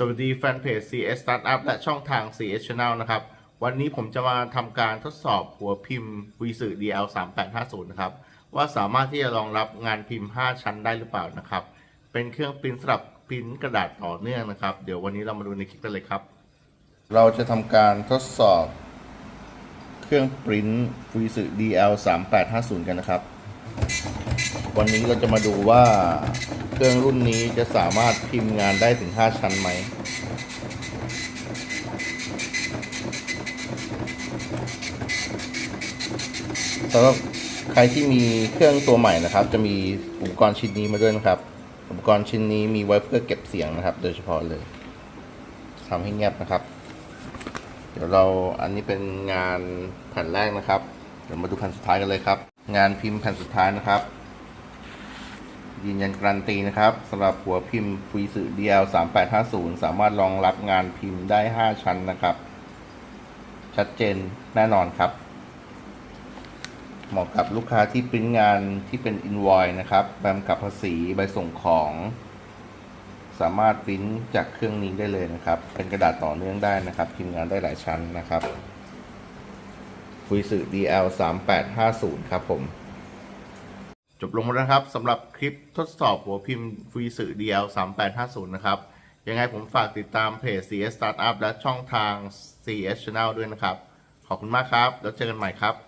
สวัสดีแฟนเพจ CS Startup และช่องทาง CS Channel นะครับ วันนี้ผมจะมาทำการทดสอบหัวพิมพ์ v ีสื่อ DL 3850นะครับ ว่าสามารถที่จะรองรับงานพิมพ์ 5 ชั้นได้หรือเปล่านะครับ เป็นเครื่องปริ้นสำหรับปริ้นกระดาษต่อเนื่องนะครับ เดี๋ยววันนี้เรามาดูในคลิปกันเลยครับ เราจะทำการทดสอบ เครื่องปริ้น v ีสื่อ DL 3850กันนะครับ วันนี้เราจะมาดูว่า เครื่องรุ่นนี้จะสามารถพิมพ์งานได้ถึง 5 ชั้นไหม สำหรับใครที่มีเครื่องตัวใหม่นะครับ จะมีอุปกรณ์ชิ้นนี้มาด้วยนะครับ อุปกรณ์ชิ้นนี้มีไว้เพื่อเก็บเสียงนะครับ โดยเฉพาะเลยทำให้เงียบนะครับ เดี๋ยวเราอันนี้เป็นงานแผ่นแรกนะครับ เดี๋ยวมาดูแผ่นสุดท้ายกันเลยครับ งานพิมพ์แผ่นสุดท้ายนะครับ ยืนยันการันตีนะครับสำหรับหัวพิมพ์ฟรีสื่อ DL 3850 สามารถรองรับงานพิมพ์ได้ 5 ชั้นนะครับ ชัดเจนแน่นอนครับ เหมาะกับลูกค้าที่ปริ้นงานที่เป็น invoice นะครับใบกำกับภาษีใบส่งของ สามารถปริ้นจากเครื่องนี้ได้เลยนะครับ เป็นกระดาษต่อเนื่องได้นะครับพิมพ์งานได้หลายชั้นนะครับฟุยสึ DL 3850 ครับผม จบลงแล้วนะครับสำหรับคลิปทดสอบหัวพิมพ์ฟรีสื่อ DL 3850 นะครับ ยังไงผมฝากติดตามเพจ CS Startup และช่องทาง CS Channel ด้วยนะครับ ขอบคุณมากครับ แล้วเจอกันใหม่ครับ